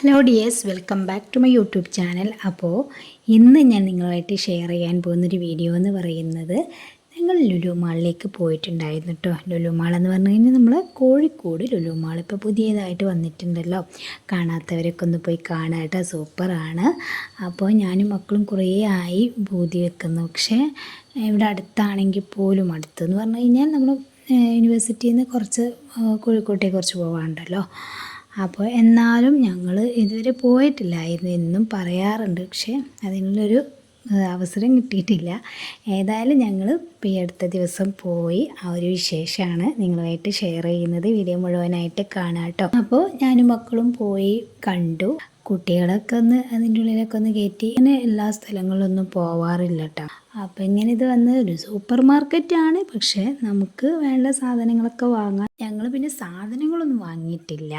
Hello dears welcome back to my YouTube channel അപ്പോൾ ഇന്ന് ഞാൻ നിങ്ങളുമായിട്ട് ഷെയർ ചെയ്യാൻ പോകുന്നൊരു വീഡിയോ എന്ന് പറയുന്നത് ഞങ്ങൾ ലുലു മാളിലേക്ക് പോയിട്ടുണ്ടായിരുന്നു കേട്ടോ ലുലു മാൾ എന്ന് പറഞ്ഞു കഴിഞ്ഞാൽ നമ്മൾ കോഴിക്കോട് ലുലു മാൾ ഇപ്പോൾ പുതിയതായിട്ട് വന്നിട്ടുണ്ടല്ലോ. കാണാത്തവരൊക്കെ ഒന്ന് പോയി കാണുക കേട്ടോ. സൂപ്പറാണ് അപ്പോൾ ഞാനും മക്കളും കുറേ ആയി ബൂതി വെക്കുന്നു. പക്ഷേ ഇവിടെ അടുത്താണെങ്കിൽ പോലും അടുത്തെന്ന് പറഞ്ഞു കഴിഞ്ഞാൽ നമ്മൾ യൂണിവേഴ്സിറ്റിയിൽ നിന്ന് കുറച്ച് കോഴിക്കോട്ടേ കോഴിക്കോട്ടേക്ക് കുറച്ച് പോകാനുണ്ടല്ലോ അപ്പോൾ എന്നാലും ഞങ്ങൾ ഇതുവരെ പോയിട്ടില്ലായിരുന്നു. എന്നും പറയാറുണ്ട്. പക്ഷേ അതിനുള്ളൊരു അവസരം കിട്ടിയിട്ടില്ല. ഏതായാലും ഞങ്ങൾ ഈ അടുത്ത ദിവസം പോയി ആ ഒരു വിശേഷമാണ് നിങ്ങളുമായിട്ട് ഷെയർ ചെയ്യുന്നത്. വീഡിയോ മുഴുവനായിട്ട് കാണാം കേട്ടോ. അപ്പോൾ ഞാനും മക്കളും പോയി കണ്ടു. കുട്ടികളൊക്കെ ഒന്ന് അതിന്റെ ഉള്ളിലൊക്കെ ഒന്ന് കയറ്റി അങ്ങനെ എല്ലാ സ്ഥലങ്ങളിലൊന്നും പോവാറില്ല കേട്ടോ അപ്പം ഇങ്ങനെ ഇത് വന്ന് ഒരു സൂപ്പർ മാർക്കറ്റാണ്. പക്ഷേ നമുക്ക് വേണ്ട സാധനങ്ങളൊക്കെ വാങ്ങാൻ ഞങ്ങൾ പിന്നെ സാധനങ്ങളൊന്നും വാങ്ങിയിട്ടില്ല.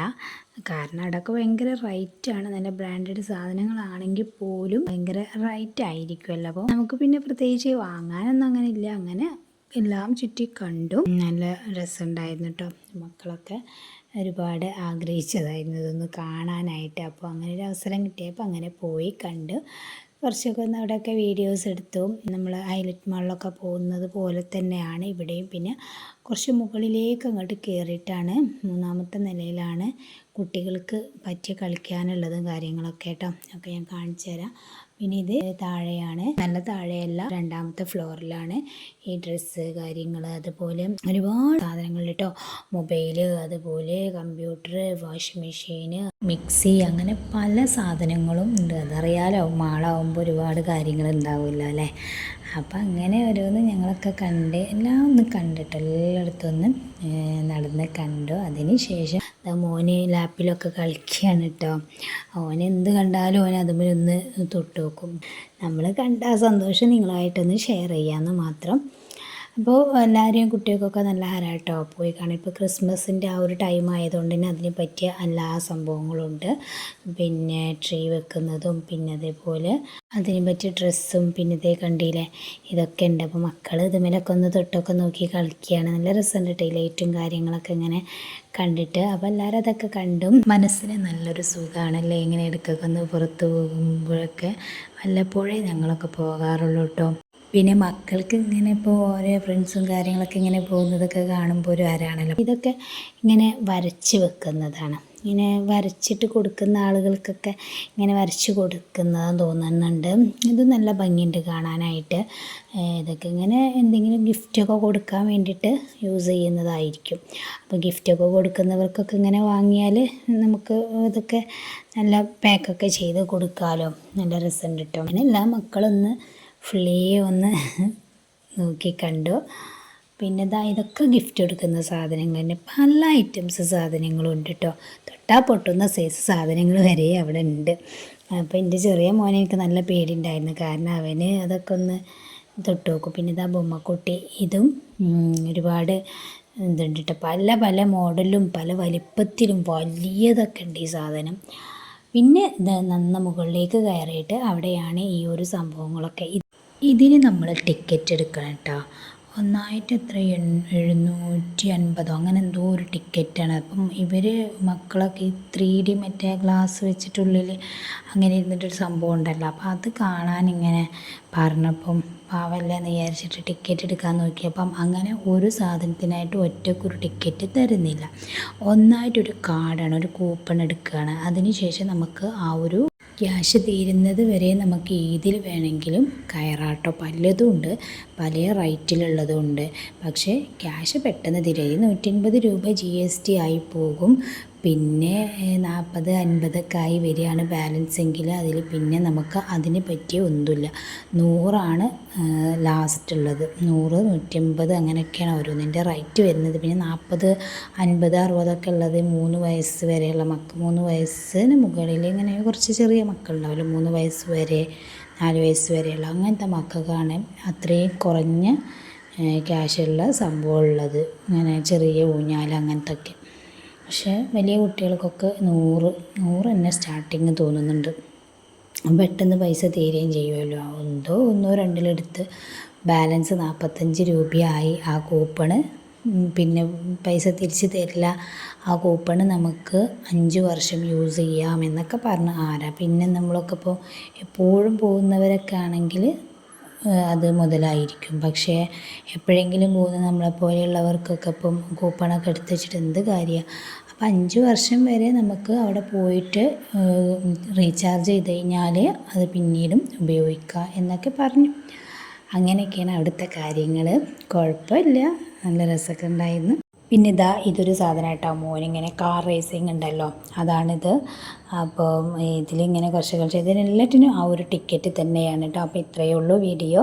കാരണം അവിടെയൊക്കെ ഭയങ്കര റൈറ്റാണ് നല്ല ബ്രാൻഡഡ് സാധനങ്ങളാണെങ്കിൽ പോലും ഭയങ്കര റൈറ്റ് ആയിരിക്കുമല്ലോ. അപ്പോൾ നമുക്ക് പിന്നെ പ്രത്യേകിച്ച് വാങ്ങാനൊന്നും അങ്ങനെ ഇല്ല അങ്ങനെ എല്ലാം ചുറ്റി കണ്ടു. നല്ല രസമുണ്ടായിരുന്നു കേട്ടോ മക്കളൊക്കെ. ഒരുപാട് ആഗ്രഹിച്ചതായിരുന്നു. ഇതൊന്ന് കാണാനായിട്ട്. അപ്പോൾ അങ്ങനെ ഒരു അവസരം കിട്ടിയപ്പോൾ അങ്ങനെ പോയി കണ്ടു. കുറച്ചൊക്കെ ഒന്ന് അവിടെയൊക്കെ വീഡിയോസ് എടുത്തു. നമ്മൾ ഹൈലൈറ്റ് മാളിലൊക്കെ പോകുന്നത് പോലെ തന്നെയാണ് ഇവിടെയും. പിന്നെ കുറച്ച് മുകളിലേക്ക് അങ്ങോട്ട് കയറിയിട്ടാണ് മൂന്നാമത്തെ നിലയിലാണ് കുട്ടികൾക്ക് പറ്റി കളിക്കാനുള്ളതും കാര്യങ്ങളൊക്കെ കേട്ടോ. ഒക്കെ ഞാൻ കാണിച്ചു തരാം. പിന്നെ ഇത് താഴെയാണ്. നല്ല താഴെയല്ല രണ്ടാമത്തെ ഫ്ലോറിലാണ്. ഈ ഡ്രസ്സ് കാര്യങ്ങൾ അതുപോലെ ഒരുപാട് സാധനങ്ങൾ കേട്ടോ മൊബൈൽ അതുപോലെ കമ്പ്യൂട്ടർ വാഷിംഗ് മെഷീൻ മിക്സി അങ്ങനെ പല സാധനങ്ങളും ഉണ്ട്. അതറിയാലോ മാളാവുമ്പോൾ ഒരുപാട് കാര്യങ്ങൾ ഉണ്ടാവില്ല അല്ലേ? അപ്പം അങ്ങനെ ഓരോന്ന് ഞങ്ങളൊക്കെ കണ്ട് എല്ലാം ഒന്ന് കണ്ടിട്ട് ഒന്ന് നടന്ന് കണ്ടു. അതിന് ശേഷം മോന് ലാപ്പിലൊക്കെ കളിക്കുകയാണ് കേട്ടോ ഓൻ എന്ത് കണ്ടാലും ഓൻ അതുമൊന്ന് തൊട്ട് നോക്കും. നമ്മൾ കണ്ട ആ സന്തോഷം നിങ്ങളായിട്ടൊന്ന് ഷെയർ ചെയ്യാമെന്ന് മാത്രം അപ്പോൾ എല്ലാവരെയും കുട്ടികൾക്കൊക്കെ നല്ല ഹരാട്ടോ പോയി കാണാം. ഇപ്പോൾ ക്രിസ്മസിന്റെ ആ ഒരു ടൈം ആയതുകൊണ്ട് തന്നെ അതിന് പറ്റിയ എല്ലാ സംഭവങ്ങളുണ്ട്. പിന്നെ ട്രീ വെക്കുന്നതും പിന്നെ അതേപോലെ അതിനെ പറ്റിയ ഡ്രസ്സും പിന്നെ ഇതേ കണ്ടില്ലേ? ഇതൊക്കെ ഉണ്ട്. അപ്പോൾ മക്കൾ ഇതുമേലൊക്കെ ഒന്ന് തൊട്ടൊക്കെ നോക്കി കളിക്കുകയാണ്. നല്ല രസമുണ്ട് കേട്ടോ ലൈറ്റും കാര്യങ്ങളൊക്കെ ഇങ്ങനെ കണ്ടിട്ട്. അപ്പോൾ എല്ലാവരും അതൊക്കെ കണ്ടും മനസ്സിന് നല്ലൊരു സുഖമാണല്ലേ ഇങ്ങനെ ഇടയ്ക്കൊക്കെ ഒന്ന് പുറത്ത് പോകുമ്പോഴൊക്കെ വല്ലപ്പോഴേ ഞങ്ങളൊക്കെ പോകാറുള്ളൂ കേട്ടോ. പിന്നെ മക്കൾക്ക് ഇങ്ങനെ ഇപ്പോൾ ഓരോ ഫ്രണ്ട്സും കാര്യങ്ങളൊക്കെ ഇങ്ങനെ പോകുന്നതൊക്കെ കാണുമ്പോൾ ഒരു ആരാണല്ലോ ഇതൊക്കെ ഇങ്ങനെ വരച്ച് വെക്കുന്നതാണ്. ഇങ്ങനെ വരച്ചിട്ട് കൊടുക്കുന്ന ആളുകൾക്കൊക്കെ ഇങ്ങനെ വരച്ച് കൊടുക്കുന്നതെന്ന് തോന്നുന്നുണ്ട്. ഇത് നല്ല ഭംഗിയുണ്ട് കാണാനായിട്ട്. ഇതൊക്കെ ഇങ്ങനെ എന്തെങ്കിലും ഗിഫ്റ്റൊക്കെ കൊടുക്കാൻ വേണ്ടിയിട്ട് യൂസ് ചെയ്യുന്നതായിരിക്കും. അപ്പോൾ ഗിഫ്റ്റൊക്കെ കൊടുക്കുന്നവർക്കൊക്കെ ഇങ്ങനെ വാങ്ങിയാൽ നമുക്ക് ഇതൊക്കെ നല്ല പാക്കൊക്കെ ചെയ്ത് കൊടുക്കാമല്ലോ നല്ല രസമുണ്ട് കേട്ടോ അങ്ങനെ എല്ലാ മക്കളൊന്ന് ഫുള്ളി ഒന്ന് നോക്കി കണ്ടു. പിന്നെ ഇതാ ഇതൊക്കെ ഗിഫ്റ്റ് കൊടുക്കുന്ന സാധനങ്ങൾ തന്നെ. പല ഐറ്റംസ് സാധനങ്ങളും ഉണ്ട് കേട്ടോ തൊട്ടാ പൊട്ടുന്ന സൈസ് സാധനങ്ങൾ വരെ അവിടെ ഉണ്ട്. അപ്പോൾ എന്റെ ചെറിയ മോനെ എനിക്ക് നല്ല പേടിയുണ്ടായിരുന്നു. കാരണം അവന് അതൊക്കെ ഒന്ന് തൊട്ട് നോക്കും. പിന്നെ ഇതാ ബൊമ്മക്കുട്ടി. ഇതും ഒരുപാട് ഇതുണ്ട് കേട്ടോ പല പല മോഡലും പല വലിപ്പത്തിലും വലിയതൊക്കെ ഉണ്ട് ഈ സാധനം. പിന്നെ ഇത് നന്ന മുകളിലേക്ക് കയറിയിട്ട് അവിടെയാണ് ഈ ഒരു സംഭവങ്ങളൊക്കെ. ഇതിന് നമ്മൾ ടിക്കറ്റ് എടുക്കണം കേട്ടോ ഒന്നായിട്ട് എത്ര? എഴുന്നൂറ്റി അൻപതോ അങ്ങനെ എന്തോ ഒരു ടിക്കറ്റാണ് അപ്പം ഇവർ മക്കളൊക്കെ ത്രീ ഡി മറ്റേ ഗ്ലാസ് വെച്ചിട്ടുള്ളിൽ അങ്ങനെ ഇരുന്നിട്ടൊരു സംഭവം ഉണ്ടല്ലോ. അപ്പം അത് കാണാൻ ഇങ്ങനെ പറഞ്ഞപ്പം പാവല്ലേ എന്ന് വിചാരിച്ചിട്ട് ടിക്കറ്റ് എടുക്കാൻ നോക്കിയപ്പം അങ്ങനെ ഒരു സാധനത്തിനായിട്ട് ഒറ്റക്കൊരു ടിക്കറ്റ് തരുന്നില്ല. ഒന്നായിട്ടൊരു കാർഡാണ് ഒരു കൂപ്പൺ എടുക്കുകയാണ് അതിനുശേഷം നമുക്ക് ആ ഒരു ക്യാഷ് തീരുന്നത് വരെ നമുക്ക് ഏതിൽ വേണമെങ്കിലും കയറാട്ടോ. പലതും ഉണ്ട്. പല റേറ്റിലുള്ളതും ഉണ്ട്. പക്ഷേ ക്യാഷ് പെട്ടെന്ന് തീരും നൂറ്റൻപത് രൂപ ജി എസ് ടി ആയി പോകും. പിന്നെ നാൽപ്പത് അൻപതൊക്കെ ആയി വരികയാണ് ബാലൻസ് എങ്കിൽ അതിൽ പിന്നെ നമുക്ക് അതിന് പറ്റിയ ഒന്നുമില്ല. നൂറാണ് ലാസ്റ്റ് ഉള്ളത്. നൂറ് നൂറ്റമ്പത് അങ്ങനെയൊക്കെയാണ് ഓരോന്നിന്റെ റേറ്റ് വരുന്നത്. പിന്നെ നാൽപ്പത് അൻപത് അറുപതൊക്കെ ഉള്ളത് മൂന്ന് വയസ്സ് വരെയുള്ള മക്കൾ മൂന്ന് വയസ്സിന് മുകളിൽ ഇങ്ങനെ കുറച്ച് ചെറിയ മക്കളുണ്ടാവില്ല? മൂന്ന് വയസ്സ് വരെ നാല് വയസ്സ് വരെയുള്ള അങ്ങനത്തെ മക്കൾക്കാണ് അത്രയും കുറഞ്ഞ ക്യാഷുള്ള സംഭവം ഉള്ളത്. ഇങ്ങനെ ചെറിയ ഊഞ്ഞാൽ അങ്ങനത്തെ ഒക്കെ പക്ഷേ വലിയ കുട്ടികൾക്കൊക്കെ നൂറ് നൂറ് തന്നെ സ്റ്റാർട്ടിങ് തോന്നുന്നുണ്ട്. പെട്ടെന്ന് പൈസ തീരുകയും ചെയ്യുമല്ലോ എന്തോ ഒന്നോ രണ്ടിലെടുത്ത് ബാലൻസ് നാൽപ്പത്തഞ്ച് രൂപയായി ആ കൂപ്പണ് പിന്നെ പൈസ തിരിച്ച് തരില്ല. ആ കൂപ്പണ് നമുക്ക് അഞ്ച് വർഷം യൂസ് ചെയ്യാം എന്നൊക്കെ പറഞ്ഞ് ആരാ? പിന്നെ നമ്മളൊക്കെ ഇപ്പോൾ എപ്പോഴും പോകുന്നവരൊക്കെ ആണെങ്കിൽ അത് മുതലായിരിക്കും. പക്ഷേ എപ്പോഴെങ്കിലും പോകുന്ന നമ്മളെപ്പോലെയുള്ളവർക്കൊക്കെ ഇപ്പം കൂപ്പണൊക്കെ എടുത്ത് വെച്ചിട്ട് എന്ത് കാര്യമാണ് അപ്പം അഞ്ച് വർഷം വരെ നമുക്ക് അവിടെ പോയിട്ട് റീചാർജ് ചെയ്ത് കഴിഞ്ഞാൽ അത് പിന്നീടും ഉപയോഗിക്കുക എന്നൊക്കെ പറഞ്ഞു. അങ്ങനെയൊക്കെയാണ് അവിടുത്തെ കാര്യങ്ങൾ കുഴപ്പമില്ല. നല്ല രസമൊക്കെ ഉണ്ടായിരുന്നു. പിന്നെ ഇതാ ഇതൊരു സാധനം കേട്ടോ മോനിങ്ങനെ കാർ റേസിംഗ് ഉണ്ടല്ലോ. അതാണിത്. അപ്പോൾ ഇതിലിങ്ങനെ കുറച്ച് ഇതിനെല്ലാറ്റിനും ആ ഒരു ടിക്കറ്റ് തന്നെയാണ് കേട്ടോ അപ്പോൾ ഇത്രയേ ഉള്ളൂ വീഡിയോ.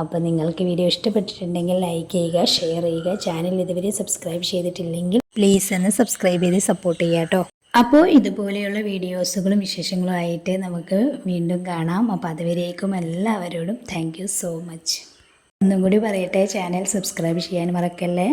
അപ്പോൾ നിങ്ങൾക്ക് വീഡിയോ ഇഷ്ടപ്പെട്ടിട്ടുണ്ടെങ്കിൽ ലൈക്ക് ചെയ്യുക ഷെയർ ചെയ്യുക. ചാനൽ ഇതുവരെ സബ്സ്ക്രൈബ് ചെയ്തിട്ടില്ലെങ്കിൽ പ്ലീസ് ഒന്ന് സബ്സ്ക്രൈബ് ചെയ്ത് സപ്പോർട്ട് ചെയ്യുക കേട്ടോ അപ്പോൾ ഇതുപോലെയുള്ള വീഡിയോസുകളും വിശേഷങ്ങളും ആയിട്ട് നമുക്ക് വീണ്ടും കാണാം. അപ്പോൾ അതുവരേക്കും എല്ലാവരോടും താങ്ക് സോ മച്ച് ഒന്നും കൂടി പറയട്ടെ ചാനൽ സബ്സ്ക്രൈബ് ചെയ്യാൻ മറക്കല്ലേ?